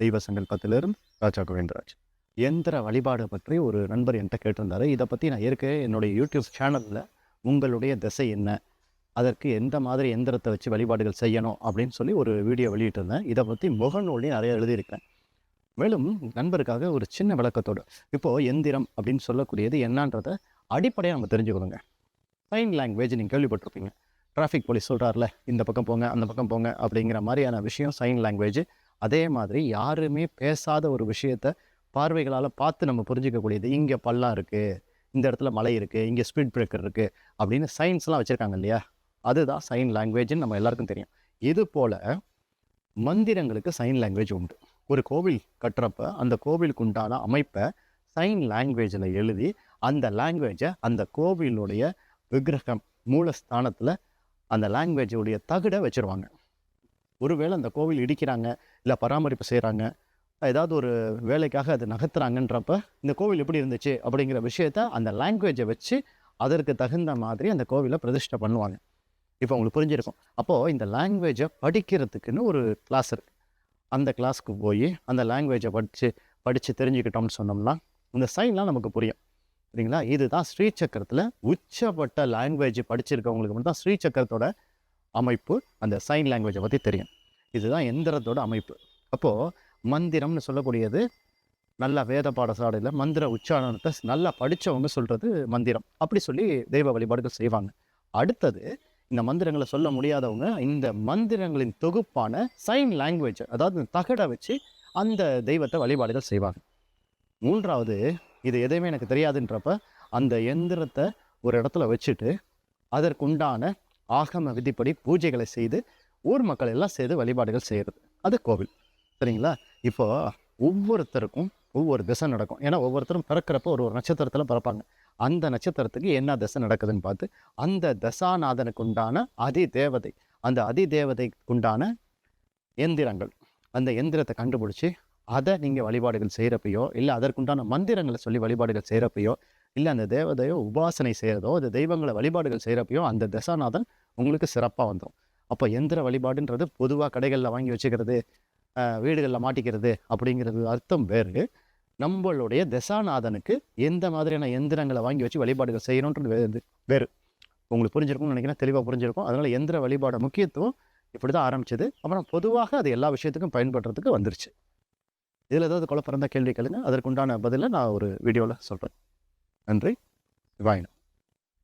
தெய்வ சங்கல்பத்திலிருந்து ராஜா கோவிந்தராஜ். எந்திர வழிபாடு பற்றி ஒரு நண்பர் என்கிட்ட கேட்டிருந்தாரு. இதை பற்றி நான் ஏற்கனவே என்னுடைய யூடியூப் சேனலில் உங்களுடைய திசை என்ன? அதற்கு எந்த மாதிரி எந்திரத்தை வச்சு வழிபாடுகள் செய்யணும்? அப்படின்னு சொல்லி ஒரு வீடியோ வெளியிட்டிருந்தேன். இதை பற்றி முகநூலையும் நிறைய எழுதியிருக்கேன். மேலும் நண்பருக்காக ஒரு சின்ன விளக்கத்தோடு இப்போது எந்திரம் அப்படின்னு சொல்லக்கூடியது என்னன்றதை அடிப்படையாக நம்ம தெரிஞ்சுக்கணுங்க. சைன் லாங்குவேஜ் நீங்கள் கேள்விப்பட்டிருப்பீங்க. டிராஃபிக் போலீஸ் சொல்கிறார்ல இந்த பக்கம் போங்க அந்த பக்கம் போங்க அப்படிங்கிற மாதிரியான விஷயம் சைன் லாங்குவேஜ் அதே மாதிரி யாருமே பேசாத ஒரு விஷயத்த பார்வைகளால் பார்த்து நம்ம புரிஞ்சிக்கக்கூடியது. இங்கே பள்ளம் இருக்குது இந்த இடத்துல மலை இருக்குது இங்கே ஸ்பீட் பிரேக்கர் இருக்குது அப்படின்னு சயின்ஸ்லாம் வச்சுருக்காங்க இல்லையா? அதுதான் சைன் லாங்குவேஜ்னு நம்ம எல்லாருக்கும் தெரியும். இது போல் மந்திரங்களுக்கு சைன் லாங்குவேஜ் உண்டு. ஒரு கோவில் கட்டுறப்ப அந்த கோவிலுக்கு உண்டான அமைப்பை சைன் லாங்குவேஜில் எழுதி அந்த லாங்குவேஜை அந்த கோவிலுடைய விக்கிரகம் மூலஸ்தானத்தில் அந்த லாங்குவேஜுடைய தகுடை வச்சுருவாங்க. ஒருவேளை அந்த கோவில் இடிக்கிறாங்க இல்லை பராமரிப்பு செய்கிறாங்க ஏதாவது ஒரு வேலைக்காக அது நகர்த்துறாங்கன்றப்ப இந்த கோவில் எப்படி இருந்துச்சு அப்படிங்கிற விஷயத்த அந்த லாங்குவேஜை வச்சு அதற்கு தகுந்த மாதிரி அந்த கோவிலை பிரதிஷ்டை பண்ணுவாங்க. இப்போ உங்களுக்கு புரிஞ்சிருக்கும். அப்போது இந்த லாங்குவேஜை படிக்கிறதுக்குன்னு ஒரு கிளாஸ் இருக்குது அந்த கிளாஸ்க்கு போய் அந்த லாங்குவேஜை படித்து படித்து தெரிஞ்சுக்கிட்டோம்னு சொன்னோம்னா இந்த சைன்லாம் நமக்கு புரியும். சரிங்களா? இதுதான் ஸ்ரீசக்கரத்தில் உச்சப்பட்ட லாங்குவேஜ் படிச்சிருக்கவங்களுக்கு மட்டும் தான் ஸ்ரீசக்கரத்தோட அமைப்பு அந்த சைன் லாங்குவேஜை பற்றி தெரியும். இதுதான் எந்திரத்தோட அமைப்பு. அப்போது மந்திரம்னு சொல்லக்கூடியது நல்ல வேத பாடசாலையில் மந்திர உச்சாரணத்தை நல்லா படித்தவங்க சொல்கிறது மந்திரம். அப்படி சொல்லி தெய்வ வழிபாடுகள் செய்வாங்க. அடுத்தது இந்த மந்திரங்களை சொல்ல முடியாதவங்க இந்த மந்திரங்களின் தொகுப்பான சைன் லாங்குவேஜ் அதாவது தகடை வச்சு அந்த தெய்வத்தை வழிபாடுகள் செய்வாங்க. மூன்றாவது இது எதையுமே எனக்கு தெரியாதுன்றப்ப அந்த எந்திரத்தை ஒரு இடத்துல வச்சுட்டு அதற்குண்டான ஆகம விதிப்படி பூஜைகளை செய்து ஊர் மக்கள் எல்லாம் சேர்ந்து வழிபாடுகள் செய்கிறது அது கோவில். சரிங்களா? இப்போது ஒவ்வொருத்தருக்கும் ஒவ்வொரு திசை நடக்கும். ஏன்னா ஒவ்வொருத்தரும் பிறக்கிறப்ப ஒரு ஒரு நட்சத்திரத்தில் பிறப்பாங்க. அந்த நட்சத்திரத்துக்கு என்ன திசை நடக்குதுன்னு பார்த்து அந்த தசாநாதனுக்கு உண்டான அதி தேவதை அந்த அதி தேவதைக்கு உண்டான எந்திரங்கள் அந்த எந்திரத்தை கண்டுபிடிச்சி அதை நீங்கள் வழிபாடுகள் செய்கிறப்பையோ இல்லை அதற்குண்டான மந்திரங்களை சொல்லி வழிபாடுகள் செய்கிறப்பையோ இல்லை அந்த தேவதையோ உபாசனை செய்கிறதோ அந்த தெய்வங்களை வழிபாடுகள் செய்கிறப்பையோ அந்த தசாநாதன் உங்களுக்கு சிறப்பாக வந்துடும் அப்போ எந்திர வழிபாடுன்றது பொதுவாக கடைகளில் வாங்கி வச்சுக்கிறது வீடுகளில் மாட்டிக்கிறது அப்படிங்கிறது அர்த்தம் வேறு. நம்மளுடைய தசாநாதனுக்கு எந்த மாதிரியான எந்திரங்களை வாங்கி வச்சு வழிபாடுகள் செய்யணுன்றது வேறு வேறு. உங்களுக்கு புரிஞ்சிருக்கும்னு நினைக்கிறேன் தெளிவாக புரிஞ்சிருக்கும். அதனால் எந்திர வழிபாட முக்கியத்துவம் இப்படி தான் ஆரம்பிச்சது. அப்புறம் பொதுவாக அது எல்லா விஷயத்துக்கும் பயன்படுறதுக்கு வந்துருச்சு. இதில் ஏதாவது குழப்பம் இருந்தால் கேள்வி கேளுங்க. அதற்குண்டான பதிலை நான் ஒரு வீடியோவில் சொல்கிறேன் நன்றி. வாயினம்